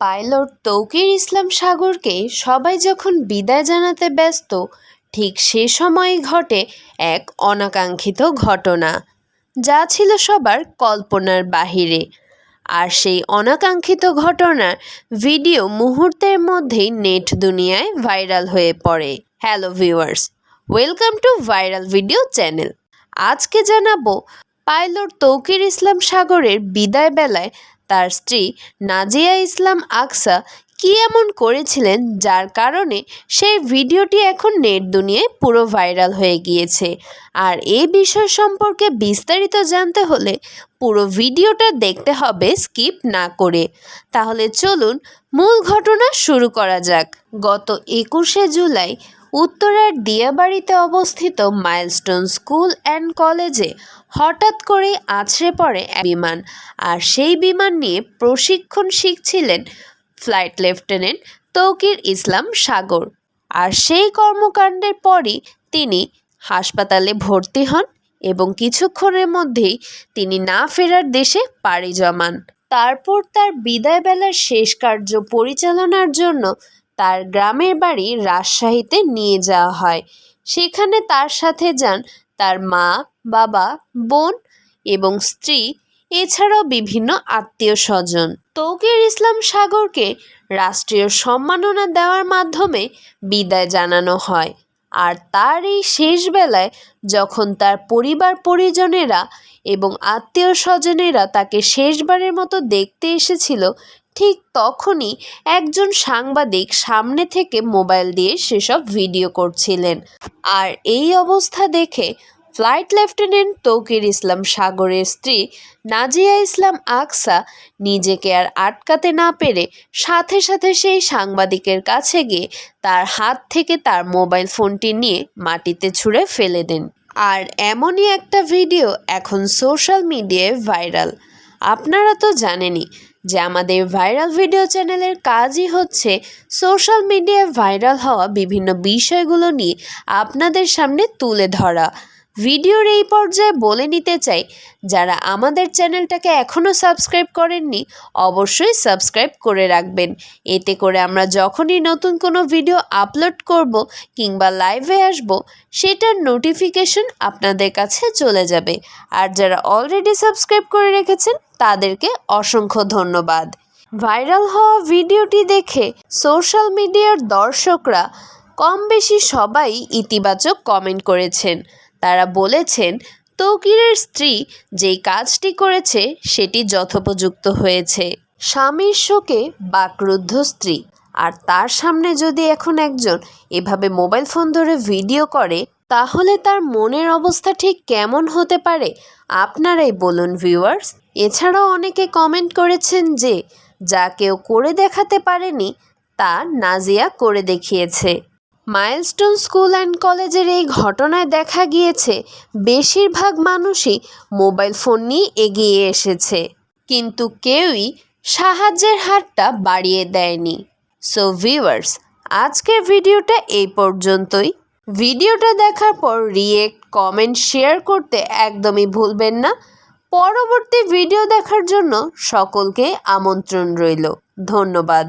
Pilot Tauqir ইসলাম সাগরকে সবাই যখন বিদায় জানাতে ব্যস্ত, ঠিক সে সময়ই ঘটে এক অনাকাঙ্ক্ষিত ঘটনা। যা ছিল সবার কল্পনার বাহিরে। আর সেই অনাকাঙ্ক্ষিত ঘটনার ভিডিও মুহূর্তের মধ্যেই নেট দুনিয়ায় ভাইরাল হয়ে পড়ে। Hello viewers, welcome to viral video channel. আজকে জানাব পাইলট তৌকির ইসলাম সাগরের বিদায় বেলায় তার স্ত্রী নাজিয়া ইসলাম আকসা কী এমন করেছিলেন যার কারণে সেই ভিডিওটি এখন নেট দুনিয়ায় পুরো ভাইরাল হয়ে গিয়েছে? আর এই বিষয় সম্পর্কে বিস্তারিত জানতে হলে পুরো ভিডিওটা দেখতে হবে স্কিপ না করে। তাহলে চলুন মূল ঘটনা শুরু করা যাক। গত একুশে জুলাই উত্তরার দিয়াবাড়িতে অবস্থিত মাইলস্টোন স্কুল অ্যান্ড কলেজে হঠাৎ করেই আছড়ে পড়ে বিমান। আর সেই বিমান নিয়ে প্রশিক্ষণ শিখছিলেন ফ্লাইট লেফটেন্যান্ট তৌকির ইসলাম সাগর। আর সেই কর্মকাণ্ডের পরই তিনি হাসপাতালে ভর্তি হন এবং কিছুক্ষণের মধ্যেই তিনি না ফেরার দেশে পাড়ি জমান। তারপর তার বিদায় বেলার শেষ কার্য পরিচালনার জন্য তার গ্রামের বাড়ি রাজশাহীতে নিয়ে যাওয়া হয়। সেখানে তার সাথে যান তার মা বাবা, বোন এবং স্ত্রী, এছাড়াও বিভিন্ন আত্মীয় স্বজন। তৌকির ইসলাম সাগরকে রাষ্ট্রীয় সম্মাননা দেওয়ার মাধ্যমে বিদায় জানানো হয়। আর তার এই শেষ বেলায় যখন তার পরিবার পরিজনেরা এবং আত্মীয় স্বজনেরা তাকে শেষবারের মতো দেখতে এসেছিল, ঠিক তখনই একজন সাংবাদিক সামনে থেকে মোবাইল দিয়ে সেসব ভিডিও করছিলেন। আর এই অবস্থা দেখে ফ্লাইট লেফটেন্যান্ট তৌকির ইসলাম সাগরের স্ত্রী নাজিয়া ইসলাম আকসা নিজেকে আর আটকাতে না পেরে সাথে সাথে সেই সাংবাদিকের কাছে গিয়ে তার হাত থেকে তার মোবাইল ফোনটি নিয়ে মাটিতে ছুঁড়ে ফেলে দেন। আর এমনই একটা ভিডিও এখন সোশ্যাল মিডিয়ায় ভাইরাল। আপনারা তো জানেনই যে আমাদের ভাইরাল ভিডিও চ্যানেলের কাজই হচ্ছে সোশ্যাল মিডিয়ায় ভাইরাল হওয়া বিভিন্ন বিষয়গুলো নিয়ে আপনাদের সামনে তুলে ধরা। ভিডিওর এই পর্যায়ে বলে নিতে চাই, যারা আমাদের চ্যানেলটাকে এখনও সাবস্ক্রাইব করেননি, অবশ্যই সাবস্ক্রাইব করে রাখবেন। এতে করে আমরা যখনই নতুন কোনো ভিডিও আপলোড করব কিংবা লাইভে আসব, সেটার নোটিফিকেশন আপনাদের কাছে চলে যাবে। আর যারা অলরেডি সাবস্ক্রাইব করে রেখেছেন, তাদেরকে অসংখ্য ধন্যবাদ। ভাইরাল হওয়া ভিডিওটি দেখে সোশ্যাল মিডিয়ার দর্শকরা কম বেশি সবাই ইতিবাচক কমেন্ট করেছেন। তারা বলেছেন, তৌকিরের স্ত্রী যেই কাজটি করেছে, সেটি যথোপযুক্ত হয়েছে। স্বামীর শোকে বাকরুদ্ধ স্ত্রী। আর তার সামনে যদি এখন একজন এভাবে মোবাইল ফোন ধরে ভিডিও করে, তাহলে তার মনের অবস্থা ঠিক কেমন হতে পারে? আপনারাই বলুন, ভিউয়ার্স। এছাড়াও অনেকে কমেন্ট করেছেন যে, যা কেউ করে দেখাতে পারেনি, তা নাজিয়া করে দেখিয়েছে। মাইলস্টোন স্কুল অ্যান্ড কলেজের এই ঘটনায় দেখা গিয়েছে, বেশিরভাগ মানুষই মোবাইল ফোন নিয়ে এগিয়ে এসেছে। কিন্তু কেউই সাহায্যের হাতটা বাড়িয়ে দেয়নি। সো ভিউয়ার্স আজকের ভিডিওটা এই পর্যন্তই। ভিডিওটা দেখার পর রিয়েক্ট কমেন্ট শেয়ার করতে একদমই ভুলবেন না। পরবর্তী ভিডিও দেখার জন্য সকলকে আমন্ত্রণ রইল। ধন্যবাদ।